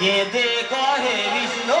কেঁদে কহে বিষ্ণু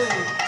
Hallelujah.